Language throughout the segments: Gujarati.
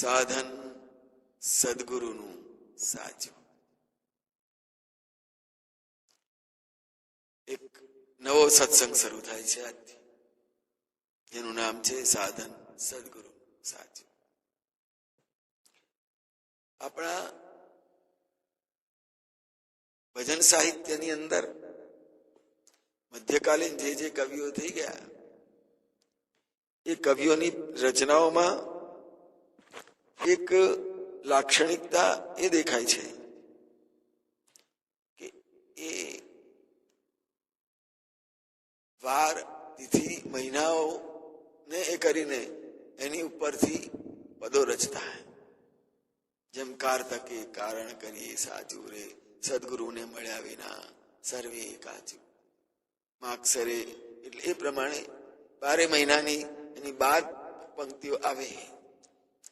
સાધન સદગુરુનું સાચું. એક નવો સત્સંગ શરૂ થાય છે આજથી. જેનું નામ છે સાધન સદગુરુ સાચું. આપણા ભજન સાહિત્યની અંદર મધ્યકાલીન જે જે કવિઓ થઈ ગયા, એ કવિઓની રચનાઓમાં એક લાક્ષણિકતા એ દેખાય છે કે એ વાર, તિથિ, મહિનાઓ ને એ કરીને એની ઉપરથી પદો રચતા જેમ કારતકે કારણ કરીએ, સાચું રે, સદગુરુને મળ્યા વિના સર્વે કાચું. માક્ષરે એટલે એ પ્રમાણે બારે મહિનાની એની બાર પંક્તિઓ આવે.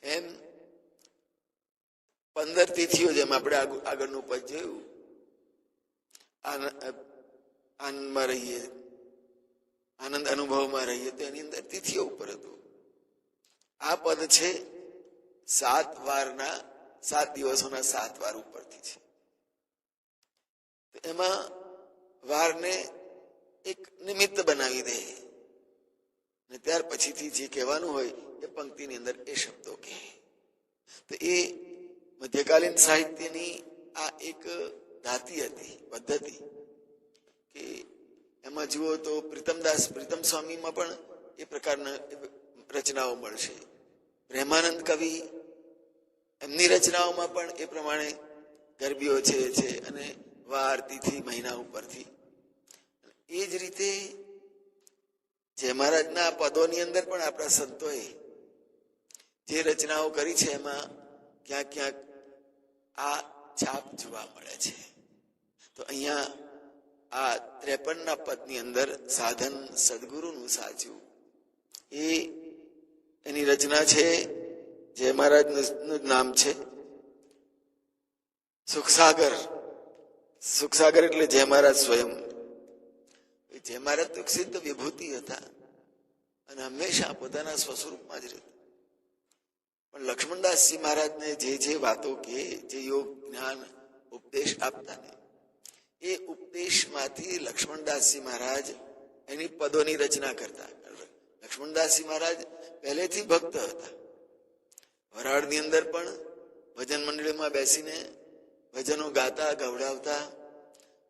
એમ પંદર તિથિઓ જેમ આપણે આગળનું પદ જોયું. આનંદમાં રહીએ. આનંદ અનુભવમાં રહીએ તો એની અંદર તિથિઓ ઉપર હતું. આ પદ છે સાત વારના, સાત દિવસોના સાત વાર ઉપરથી છે. એમાં વારને એક નિમિત્ત બનાવી દે. ને ત્યાર પછીથી જે કહેવાનું હોય એ પંક્તિની અંદર એ શબ્દો કહે. તો એ મધ્યકાલીન સાહિત્યની આ એક ધાતી હતી, પદ્ધતિ કે એમાં જુઓ તો પ્રીતમદાસ, પ્રીતમ સ્વામીમાં પણ એ પ્રકારના રચનાઓ મળશે. પ્રેમાનંદ કવિ એમની રચનાઓમાં પણ એ પ્રમાણે ગરબીઓ છે છે અને વાર તિથિ, મહિના ઉપરથી. એ જ રીતે જય મહારાજના પદોની અંદર પણ આપણા સંતોએ જે રચનાઓ કરી છે, એમાં ક્યાંક ક્યાંક આ છાપ જોવા મળે છે. તો અહીંયા આ ત્રેપન ના પદની અંદર સાધન સદગુરુનું સાચું. એ એની રચના છે જય મહારાજનું નામ છે. સુખસાગર. સુખસાગર એટલે જય મહારાજ સ્વયં. જય મહારાજ તો સિદ્ધ વિભૂતિ હતા. અને હંમેશા પોતાના સ્વસ્વરૂપમાં જ રહેતા. પણ લક્ષ્મણદાસજી મહારાજને જે જે વાતો કે જે યોગ, જ્ઞાન, ઉપદેશ આપતા ને, એ ઉપદેશમાંથી લક્ષ્મણદાસજી મહારાજ એની પદોની રચના કરતા. લક્ષ્મણદાસજી મહારાજ પહેલેથી ભક્ત હતા. વરાળની અંદર પણ ભજન મંડળીમાં બેસીને ભજનો ગાતા, ગવડાવતા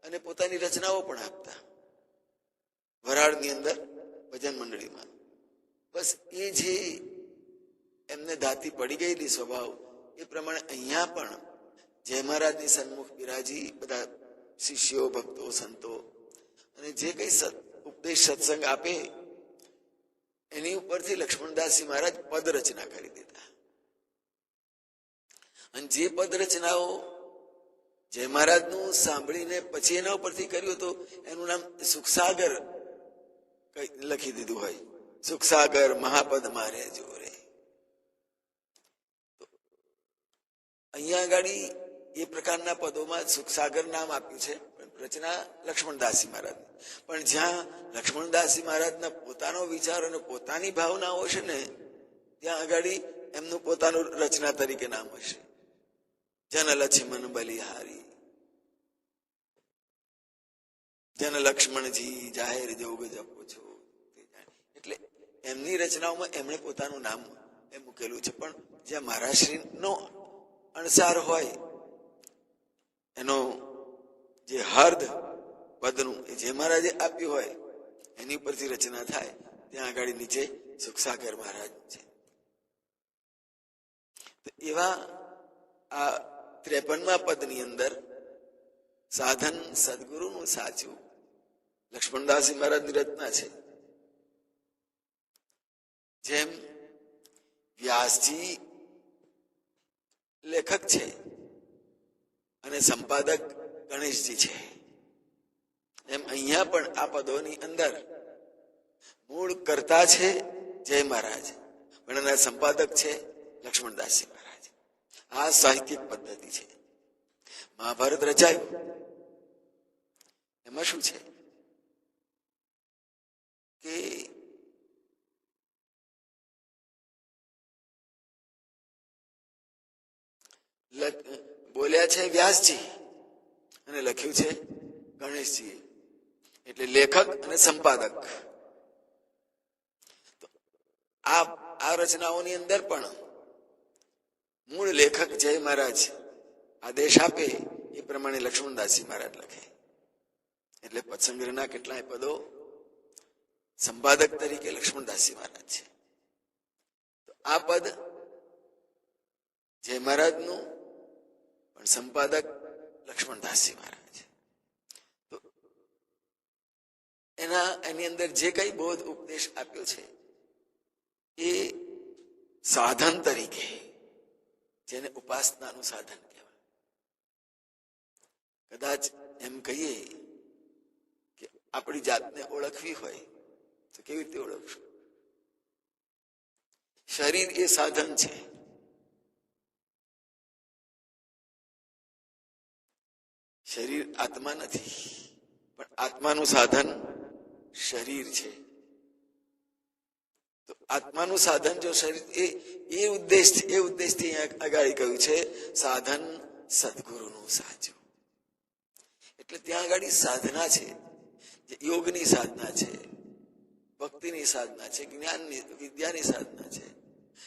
અને પોતાની રચનાઓ પણ આપતા. વરાળની અંદર ભજન મંડળીમાં. બસ એ જે એમને ધાતી પડી ગયેલી સ્વભાવ. એ પ્રમાણે અહીંયા પણ જય મહારાજની સન્મુખ બિરાજી બધા શિષ્યો, ભક્તો, સંતો અને જે કઈ ઉપદેશ સત્સંગ આપે, એની ઉપરથી લક્ષ્મણદાસજી મહારાજ પદ રચના કરી દીધા. અને જે પદ રચનાઓ જય મહારાજનું સાંભળીને પછી એના ઉપરથી કર્યું તો એનું નામ સુખસાગર લખી દીધું હોય. સુખસાગર મહાપદ મારે જોરે અહીંયા આગળ એ પ્રકારના પદોમાં સુખસાગર નામ આપ્યું છે રચના લક્ષ્મણદાસજી મહારાજ પણ જ્યાં લક્ષ્મણદાસજી મહારાજના પોતાનો વિચાર અને પોતાની ભાવનાઓ છે ને, ત્યાં આગળ એમનું પોતાનું રચના તરીકે નામ હશે જન લક્ષ્મણ બલિહારી. જન લક્ષ્મણજી જાહેર જોગ જપો છો. એટલે એમની રચનાઓમાં એમણે પોતાનું નામ એ મૂકેલું છે. પણ જ્યાં મહારાષ્ટ્રી નો અણસાર હોય, એનો જે હર્દ પદનું એ જે મહારાજે આપ્યું હોય, એની ઉપરથી રચના થાય, ત્યાં આગળ નીચે સુખસાગર મહારાજ છે. તો એવા આ ત્રેપનમાં પદની અંદર સાધન સદગુરુનું સાચું લક્ષ્મણદાસજી મહારાજની રચના છે. જેમ વ્યાસજી લેખક છે અને સંપાદક ગણેશજી છે. એમ અહીંયા પણ આ પદોની અંદર મૂળ કરતા છે જય મહારાજ પણ એના સંપાદક છે લક્ષ્મણદાસજી મહારાજ. આ સાહિત્યિક પદ્ધતિ છે. મહાભારત રચાયું. એમાં શું છે? કે બોલ્યા છે વ્યાસજી. અને લખ્યું છે ગણેશજી એટલે લેખક અને સંપાદક. આ આ રચનાઓની અંદર પણ મૂળ લેખક જય મહારાજ આદેશ આપે એ પ્રમાણે લક્ષ્મણદાસજી મહારાજ લખે. એટલે પદસંગ્રહના કેટલાય પદો સંપાદક તરીકે લક્ષ્મણદાસજી મહારાજ છે. આ પદ જય મહારાજનું પણ સંપાદક લક્ષ્મણદાસજી મહારાજ. તો એના, એની અંદર જે કઈ બોધ ઉપદેશ આપ્યો છે, એ સાધન તરીકે જેને ઉપાસનાનું સાધન કહેવાય. કદાચ એમ કહીએ કે આપણી જાતને ઓળખવી હોય તો કેવી રીતે ઓળખશું? શરીર એ સાધન છે. શરીર આત્મા નથી, પણ આત્માનું સાધન શરીર છે. તો આત્માનું સાધન જો શરીર, એ એ ઉદ્દેશ એ ઉદ્દેશથી આગળ કહ્યું છે, સાધન સદગુરુનું સાચું. એટલે ત્યાં આગળ સાધના છે, જે યોગની સાધના છે, ભક્તિની સાધના છે, જ્ઞાનની, વિદ્યાની સાધના છે.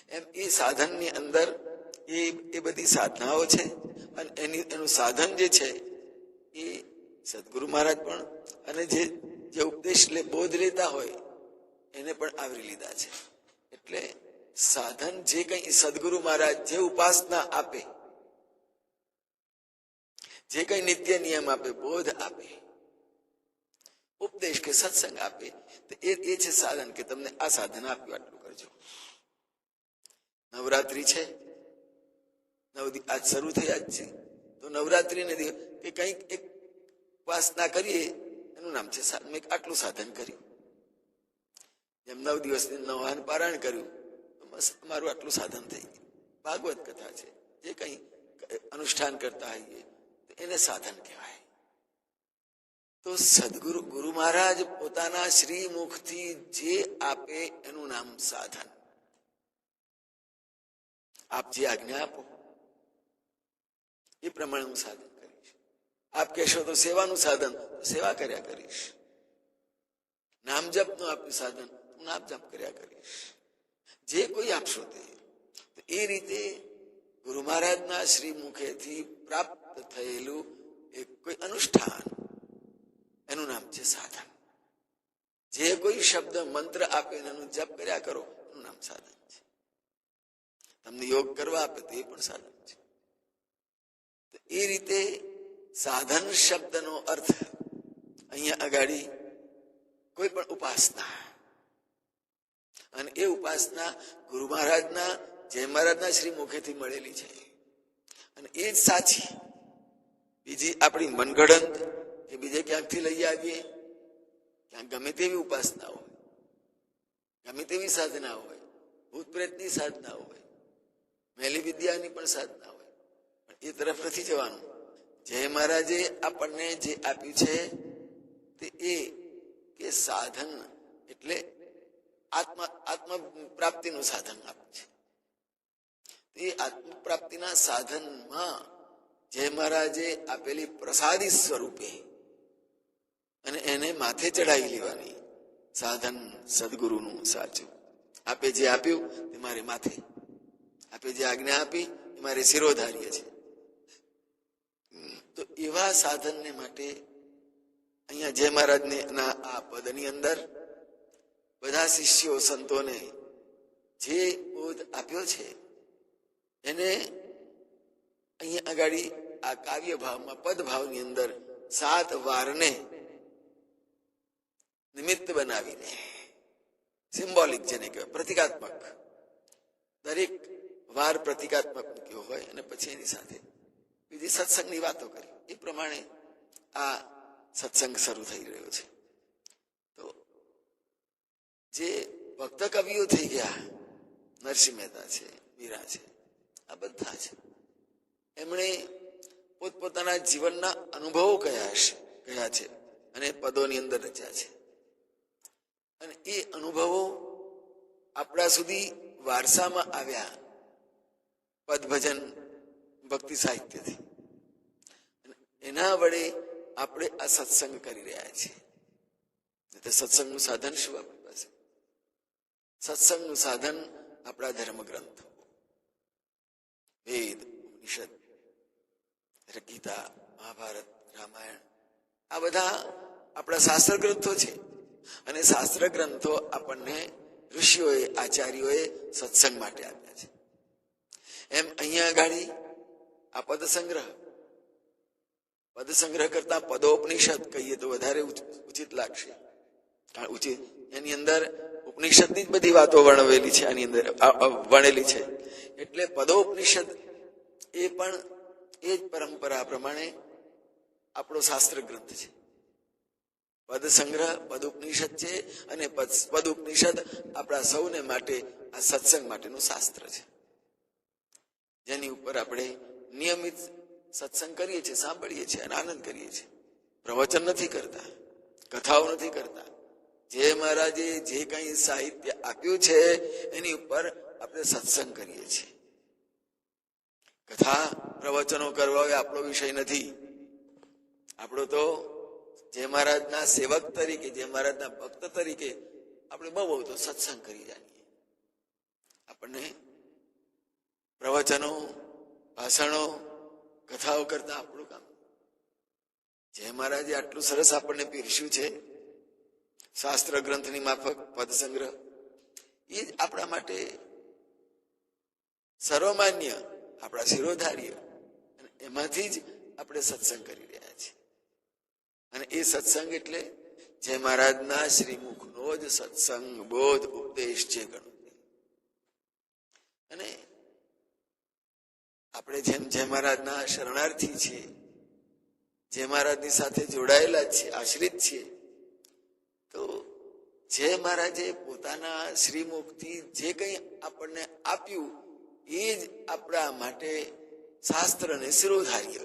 એમ એ સાધનની અંદર એ એ બધી સાધનાઓ છે, અને એની, એનું સાધન જે છે એ સદગુરુ મહારાજ પણ અને જે જે ઉપદેશ લે બોધ લેતા હોય, એને પણ આવરી લીધા છે. એટલે સાધન જે કઈ સદગુરુ મહારાજ જે ઉપાસના આપે, જે કઈ નિત્ય નિયમ આપે, બોધ આપે, ઉપદેશ કે સત્સંગ આપે, તો એ એ છે સાધન કે તમને આ સાધન આપ્યું આટલું કરજો. નવરાત્રી છે. નવ આજ શરૂ થઈ આજ છે. નવરાત્રી ને કે કંઈક એક ઉપાસના કરીએ, એનું નામ છે મેં આટલું સાધન કર્યું. જેમ નવ દિવસ નવાન પારાયણ કર્યું, તો બસ મારું આટલું સાધન થઈ ગયું. ભાગવત કથા છે, જે કંઈ અનુષ્ઠાન કરતા હોઈએ એને સાધન કહેવાય. તો સદગુરુ, ગુરુ મહારાજ પોતાના શ્રી મુખથી જે આપે એનું નામ સાધન. આપ જે આજ્ઞા આપો એ પ્રમાણે હું સાધન કરીશ. આપ કહેશો તો સેવાનું સાધન સેવા કર્યા કરીશ. નામ જપનું આપ્યું સાધન, હું નામ જપ કર્યા કરીશ. જે કોઈ આપશો તે એ રીતે ગુરુ મહારાજના શ્રી મુખેથી પ્રાપ્ત થયેલું એક કોઈ અનુષ્ઠાન, એનું નામ છે સાધન. જે કોઈ શબ્દ, મંત્ર આપે એનું જપ કર્યા કરો, એનું નામ સાધન છે. તમને યોગ કરવા આપે તો એ પણ સાધન એ રીતે સાધન શબ્દનો અર્થ અહીંયા અગાડી કોઈ પણ ઉપાસના. અને એ ઉપાસના ગુરુ મહારાજના, જય મહારાજના શ્રી મુખેથી મળેલી છે. અને એ જ સાચી. બીજી આપણી મનગઢંત કે બીજે ક્યાંકથી લઈ આવીએ? ક્યાંક ગમે તેવી ઉપાસના હોય, ગમે તેવી સાધના હોય, ભૂત પ્રેતની સાધના હોય મહેલી વિદ્યાની પણ સાધના હોય. એ તરફ નથી જવાનું. જય મહારાજે આપણને જે આપ્યું છે, તે એ કે સાધન એટલે આત્મ આત્મ પ્રાપ્તિનું સાધન આપ્યું છે. તે આત્મ પ્રાપ્તિના સાધનમાં જય મહારાજે આપેલી પ્રસાદી સ્વરૂપે અને એને માથે ચડાવી લેવાની. સાધન સદગુરુનું સાચું. આપે જે આપ્યું, તે મારે માથે. આપે જે આજ્ઞા આપી, એ મારે શિરોધાર્ય છે. તો એવા સાધનને માટે અહીંયા જય મહારાજને આ પદની અંદર બધા શિષ્યો, સંતોને જે બોધ આપ્યો છે, એને અહીંયા આગળ આ કાવ્ય ભાવમાં પદ ભાવની અંદર સાત વારને નિમિત્ત બનાવીને, સિમ્બોલિક જેને કહેવાય, પ્રતિકાત્મક. દરેક વાર પ્રતિકાત્મક મૂક્યો હોય અને પછી એની સાથે બીજી સત્સંગની વાતો કરી. એ પ્રમાણે આ સત્સંગ શરૂ થઈ રહ્યો છે. તો જે ભક્ત કવિઓ થઈ ગયા, નરસિંહ મહેતા છે, મીરા છે, આ બધા છે. એમણે પોતપોતાના જીવનના અનુભવો કયા છે કયા છે અને પદોની અંદર રચ્યા છે. અને એ અનુભવો આપણા સુધી વારસામાં આવ્યા. પદ ભજન ભક્તિ સાહિત્યથી. એના વડે આપણે આ સત્સંગ કરી રહ્યા છીએ. તો સત્સંગનું સાધન શું આપણી પાસે? સત્સંગનું સાધન આપણા ધર્મગ્રંથો. વેદ, ઉપનિષદ ગીતા, મહાભારત, રામાયણ. આ બધા આપણા શાસ્ત્ર ગ્રંથો છે. અને શાસ્ત્ર ગ્રંથો આપણને ઋષિઓએ, આચાર્યોએ સત્સંગ માટે આપ્યા છે. એમ અહીંયા ગાડી આ પદ સંગ્રહ પદ સંગ્રહ કરતા પદોપનિષદ કહીએ તો વધારે ઉચિત લાગશે. ઉચિત, એની અંદર ઉપનિષદની જ બધી વાતો વર્ણવેલી છે, આની અંદર વણેલી છે. એટલે પદોપનિષદ એ પણ, એ જ પરંપરા પ્રમાણે આપણો શાસ્ત્ર ગ્રંથ છે. પદ સંગ્રહ પદ ઉપનિષદ છે અને પદ ઉપનિષદ આપણા સૌને માટે આ સત્સંગ માટેનું શાસ્ત્ર છે. જેની ઉપર આપણે નિયમિત સત્સંગ કરીએ છીએ, સાંભળીએ છીએ અને આનંદ કરીએ છીએ. પ્રવચન નથી કરતા, કથાઓ નથી કરતા. જે મહારાજે જે કંઈ સાહિત્ય આપ્યું છે, એની ઉપર આપણે સત્સંગ કરીએ છીએ. કથા પ્રવચનો કરવા એ આપણો વિષય નથી. આપણો તો જે મહારાજના સેવક તરીકે, જે મહારાજના ભક્ત તરીકે આપણે બહુ બહુ તો સત્સંગ કરી જાણીએ. આપણને પ્રવચનો ભાષણો, કથાઓ કરતા આપણું કામ. જય મહારાજે આટલું સરસ આપણને પીરસ્યું છે, શાસ્ત્ર ગ્રંથની માફક, પદ સંગ્રહ, એ જ આપણા માટે સર્વમાન્ય, આપણા શિરોધાર્ય, અને એમાંથી જ આપણે સત્સંગ કરી રહ્યા છીએ. અને એ સત્સંગ એટલે જે મહારાજના શ્રીમુખનો જ સત્સંગ, બોધ, ઉપદેશ છે ગણો. અને આપણે જેમ જય મહારાજના શરણાર્થી છીએ જય મહારાજની સાથે જોડાયેલા છીએ, આશ્રિત છીએ, તો જય મહારાજે પોતાના શ્રીમુખથી જે કંઈ આપણને આપ્યું, એ જ આપણા માટે શાસ્ત્રને શિરોધાર્ય.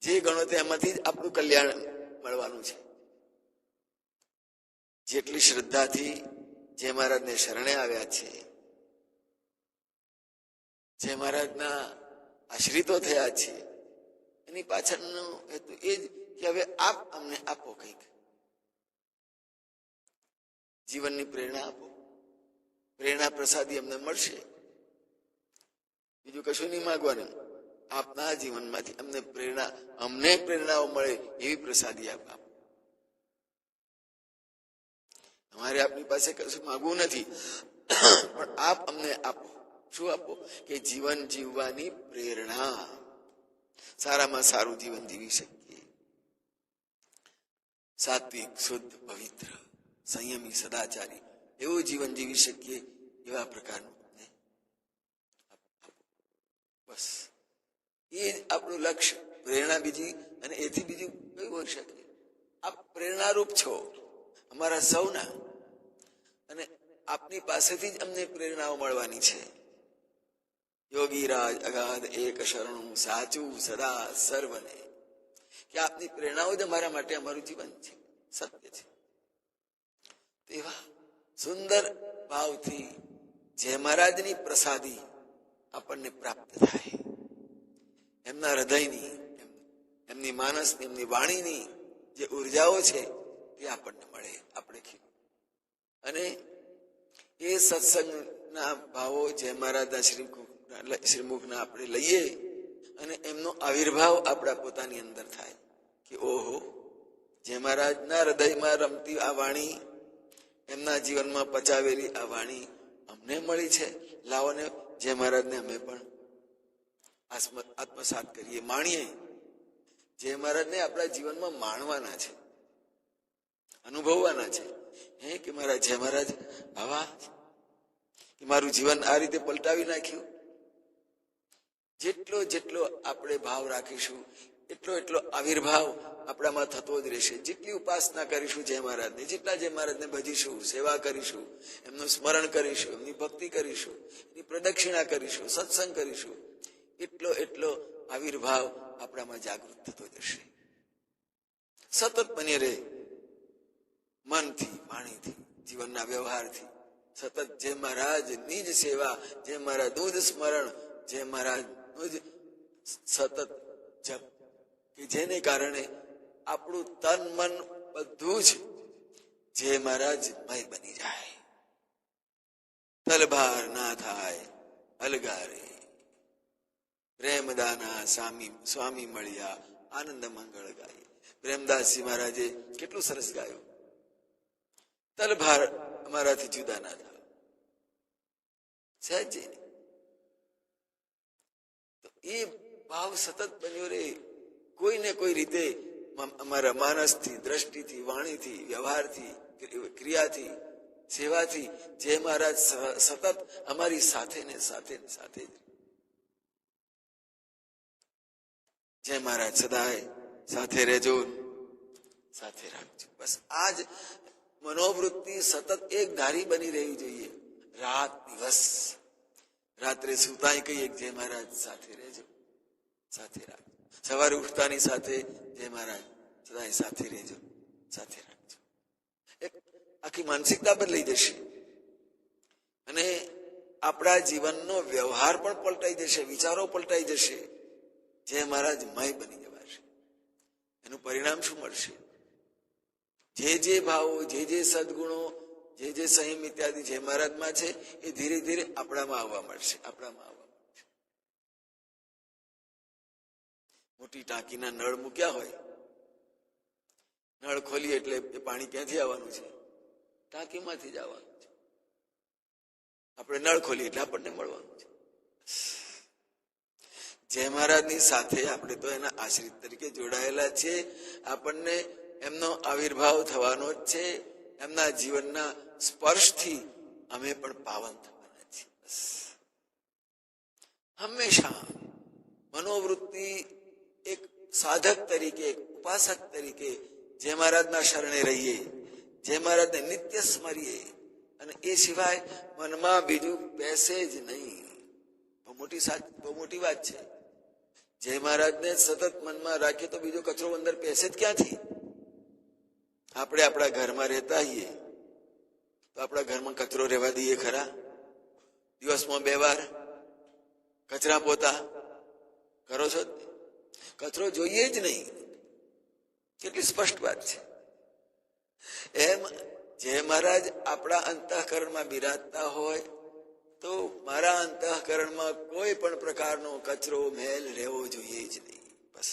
જે ગણો તેમાંથી જ આપણું કલ્યાણ મળવાનું છે. જેટલી શ્રદ્ધાથી જે મહારાજને શરણે આવ્યા છે જે મહારાજના આશ્રિતો થયા છે એની પાછળનો હેતુ એ જ કે હવે આપ અમને આપો કંઈક. જીવનની પ્રેરણા આપો. પ્રેરણા પ્રસાદી અમને મળશે. બીજું કશું નહીં માગવાનું. આપના જીવનમાંથી અમને પ્રેરણા, અમને પ્રેરણાઓ મળે એવી પ્રસાદી આપ આપો. અમારે આપની પાસે કશું માગવું નથી. પણ આપ અમને આપો. શું આપો, કે જીવન જીવવાની પ્રેરણા. સારામાં સારું જીવન જીવી શકીએ. સાત્વિક, શુદ્ધ, પવિત્ર, સંયમી, સદાચારી, એવું જીવન જીવી શકીએ એવા પ્રકારનું બસ. એ આપણું લક્ષ્ય. પ્રેરણા બીજી અને એથી બીજું કયું હોઈ શકે આપ પ્રેરણારૂપ છો. અમારા સૌના. અને આપની પાસેથી જ અમને પ્રેરણાઓ મળવાની છે. યોગી રાજ અગાધ એક શરણું સાચું સદા સર્વને. કે આપની પ્રેરણાઓ જ અમારા માટે અમારું જીવન છે, સત્ય છે. તેવા સુંદર ભાવથી જય મહારાજની પ્રસાદી આપણને પ્રાપ્ત થાય. એમના હૃદયની એમની માનસની, એમની વાણીની જે ઉર્જાઓ છે તે આપણને મળે, આપણે ખી- અને એ સત્સંગના ભાવો જે મહારાજના શ્રીમુખના શ્રીમુખના આપણે લઈએ. અને એમનો આવિર્ભાવ આપણા પોતાની અંદર થાય કે ઓહો, જે મહારાજના હૃદયમાં રમતી આ વાણી, એમના જીવનમાં પચાવેલી આ વાણી અમને મળી છે. લાવોને જે મહારાજને અમે પણ આત્મ- આત્મસાત કરીએ, માણીએ. જે મહારાજને આપણા જીવનમાં માણવાના છે, અનુભવવાના છે, હે કે મારા જય મહારાજ, આવા, કે મારું જીવન આ રીતે પલટાવી નાખ્યું? જેટલો જેટલો આપણે ભાવ રાખીશું, એટલો એટલો આવિર્ભાવ આપણામાં થતો જ રહેશે. જેટલી ઉપાસના કરીશું જય મહારાજને, જેટલા જય મહારાજને ભજીશું, સેવા કરીશું, એમનું સ્મરણ કરીશું, એમની ભક્તિ કરીશું, એની પ્રદક્ષિણા કરીશું, સત્સંગ કરીશું, એટલો એટલો આવિર્ભાવ આપણામાં જાગૃત થતો જશે. સતત બની રહે, મનથી, વાણીથી, જીવનના વ્યવહારથી. સતત જે મહારાજની જ સેવા જે મારા દૂધ સ્મરણ, જય મહારાજનો જ સતત જપ કે જેને કારણે આપણું તન મન બધું જ જે મહારાજ મય બની જાય. તલભાર ના થાય, અલગારે. પ્રેમદાના સ્વામી સ્વામી મળ્યા, આનંદ મંગળ ગાય. પ્રેમદાસજી મહારાજે કેટલું સરસ ગાયું. તલભાર અમારાથી જુદા ના થાય. સહેજ એ ભાવ સતત બન્યો રે. કોઈ ને કોઈ રીતે અમારા માનસથી, દ્રષ્ટિથી, વાણીથી, વ્યવહારથી, ક્રિ- ક્રિયાથી, સેવાથી, જે મહારાજ સતત અમારી સાથે ને સાથે ને સાથે જ જય મહારાજ સદાય સાથે રહેજો સાથે રાખજો. બસ આજ મનોવૃત્તિ સતત એક ધારી બની રહેવી જોઈએ. રાત દિવસ રાત્રે સુતાય કહીએ જય મહારાજ, સાથે રહેજો, સાથે રાખજો. સવારે ઉઠતાની સાથે જય મહારાજ, સદાય સાથે રહેજો, સાથે રાખજો. આખી માનસિકતા બદલાઈ જશે. અને આપણા જીવનનો વ્યવહાર પણ પલટાઈ જશે, વિચારો પલટાઈ જશે. જે મહારાજ, મય બની જવાશે. એનું પરિણામ શું મળશે? જે જે ભાવો, જે જે સદગુણો જે જે સંયમ ઇત્યાદિ જે મહારાજમાં છે, એ ધીરે ધીરે આપણામાં આવવા મળશે આપણામાં આવવા મળશે મોટી ટાંકીના નળ મૂક્યા હોય, નળ ખોલીએ એટલે એ પાણી ક્યાંથી આવવાનું છે? ટાંકીમાંથી જ આવવાનું છે. આપણે નળ ખોલીએ એટલે આપણને મળવાનું છે. જય મહારાજની સાથે આપણે તો એના આશ્રિત તરીકે જોડાયેલા છે આપણને એમનો આવિર્ભાવ થવાનો જ છે. એમના જીવનના સ્પર્શથી અમે પણ પાવન થવાના છીએ. હંમેશા મનોવૃત્તિ એક સાધક તરીકે, એક ઉપાસક તરીકે જય મહારાજના શરણે રહીએ જય મહારાજને નિત્ય સ્મરીએ અને એ સિવાય મનમાં બીજું બેસે જ નહીં. બહુ મોટી બહુ મોટી વાત છે. જય મહારાજને સતત મનમાં રાખીએ તો બીજો કચરો અંદર બેસે જ ક્યાંથી? આપણે આપણા ઘરમાં રહેતા હોઈએ તો આપણા ઘરમાં કચરો રહેવા દઈએ ખરા દિવસમાં બે વાર કચરા પોતા કરો છો જ ને? કચરો જોઈએ જ નહીં કેટલી સ્પષ્ટ વાત છે એમ જે મહારાજ આપણા અંતઃકરણમાં બિરાજતા હોય તો મારા અંતઃકરણમાં કોઈ પણ પ્રકારનો કચરો મેલ રહેવો જોઈએ જ નહીં બસ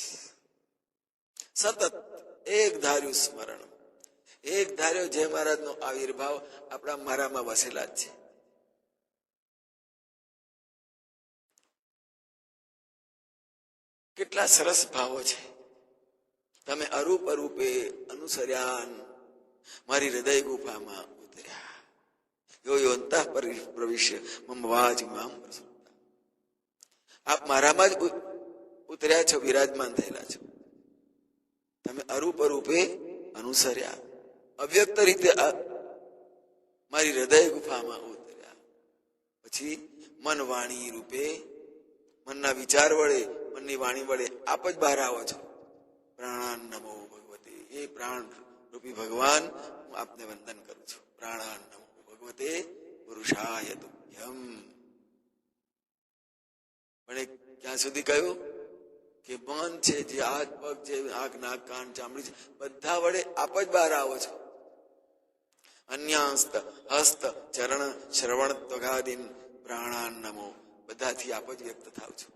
સતત એક ધાર્યું સ્મરણ એક ધાર્યો જય મહારાજનો આવિર્ભાવ આપણા મારામાં વસેલા જ છે. કેટલા સરસ ભાવો છે. તમે અરૂપ અરૂપે અનુસર્યાન મારી હૃદય ગુફામાં ઉતર્યા. યો યો અંતઃ પરી- પ્રવિશ્ય, મમ મામ આપ મારામાં જ ઉતર્યા છો, વિરાજમાન થયેલા છો. તમે અરૂપ અરૂપે અનુસર્યા. અવ્યક્ત રીતે મારી હૃદય ગુફામાં ઉતર્યા. પછી મન વાણી રૂપે, મનના વિચાર વડે, મનની વાણી વડે આપ જ બહાર આવો છો. પ્રાણાન નમો ભગવતે. એ પ્રાણ રૂપી ભગવાન, હું આપને વંદન કરું છું. પ્રાણાન નમો ભગવતે, પુરુષાય તુભ્યમ. પણ ક્યાં સુધી કહ્યું? કે મન છે, જે હાથ પગ છે આંખ નાક કાન ચામડી છે, બધા વડે આપ જ બહાર આવો છો. અન્યાસ્ત, હસ્ત, ચરણ, શ્રવણ, ત્વગાદિન, પ્રાણાન નમો. બધાથી આપ જ વ્યક્ત થાવ છો.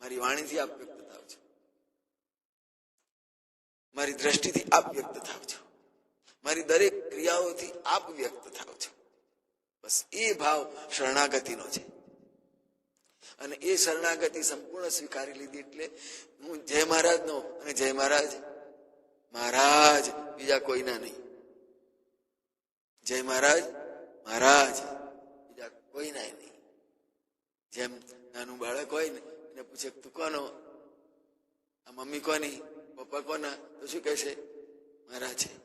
મારી વાણીથી આપ વ્યક્ત થાવ છો. મારી દ્રષ્ટિથી આપ વ્યક્ત થાવ છો. મારી દરેક ક્રિયાઓથી આપ વ્યક્ત થાવ છો. બસ એ ભાવ શરણાગતિનો છે. અને એ શરણાગતિ સંપૂર્ણ સ્વીકારી લીધી એટલે હું જય મહારાજનો અને જય મહારાજ. મહારાજ, બીજા કોઈના નહીં. જય મહારાજ મહારાજ. બીજા કોઈ નાય નહીં. જેમ નાનું બાળક હોય ને, એને પૂછે, તું કોનો? આ મમ્મી કોની? પપ્પા કોના? તો શું કહેશે? મારા છે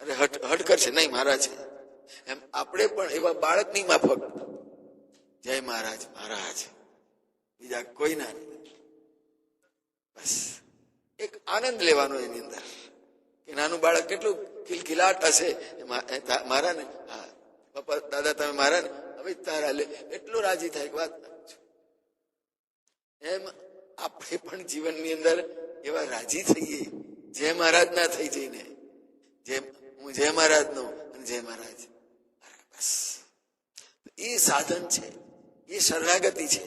અરે, હટ હટ કરશે. નહીં મારા છે એમ આપણે પણ એવા બાળકની માફક. જય મહારાજ મહારાજ. બીજા કોઈના નહીં. બસ. એક આનંદ લેવાનો એની અંદર. કે નાનું બાળક કેટલું ખિલખિલાટ હશે. મારા ને હા. પપ્પા, દાદા, તમે મારા ને હવે તારા લે એટલો રાજી થાય વાત એમ આપણે પણ જીવનની અંદર એવા રાજી થઈએ જય મહારાજ ના થઈ જઈને. જેમ હું જય મહારાજ નો જય મહારાજ. બસ એ સાધન છે. એ શરણાગતિ છે.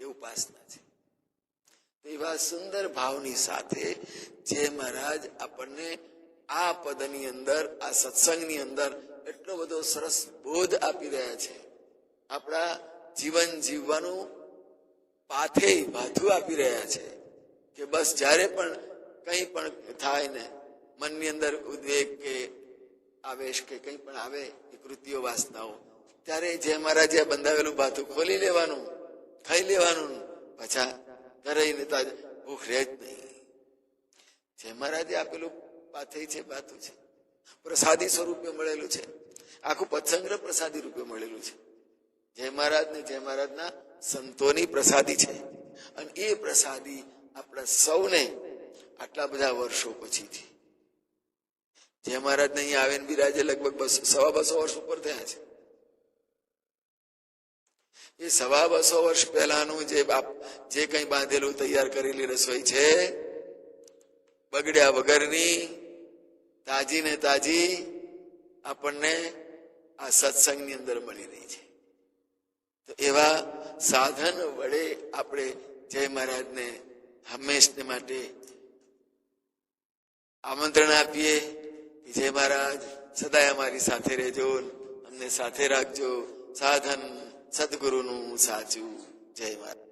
એ ઉપાસના છે. એવા સુંદર ભાવની સાથે જય મહારાજ આપણને આ પદની અંદર, આ સત્સંગની અંદર એટલો બધો સરસ બોધ આપી રહ્યા છે. આપણા જીવન જીવવાનું પાથે ભાથું આપી રહ્યા છે કે બસ જ્યારે પણ કંઈ પણ થાય ને, મનની અંદર ઉદ્વેગ કે આવેશ કે કંઈ પણ આવે, એ કૃતિઓ વાસનાઓ, ત્યારે જે મહારાજે જે બંધાવેલું ભાથું ખોલી લેવાનું, ખાઈ લેવાનું, પાછા ઘરે ભૂખ રહે જ નહીં. જે મહારાજે આપેલું પાથે છે બાતું છે. પ્રસાદી સ્વરૂપે મળેલું છે. આખું પતસંગ્રહ પ્રસાદી રૂપે મળેલું છે. જય મહારાજ ને જય મહારાજના સંતોની પ્રસાદી છે. અને એ પ્રસાદી આપણા સૌને આટલા બધા વર્ષો પછીથી. જય મહારાજ ને અહીંયા આવીને બિરાજે લગભગ બસો સવા બસો વર્ષ ઉપર થયા છે. એ સવા બસો વર્ષ પહેલાનું જે બાપ જે કઈ બાંધેલું, તૈયાર કરેલી રસોઈ છે બગડ્યા વગરની તાજી ને તાજી આપણને આ સત્સંગની અંદર મળી રહી છે. તો એવા સાધન વડે આપણે જય મહારાજને હંમેશને માટે આમંત્રણ આપીએ જય મહારાજ, સદાય અમારી સાથે રહેજો, અમને સાથે રાખજો, સાધન સદગુરુનું સાચું જય મહારાજ.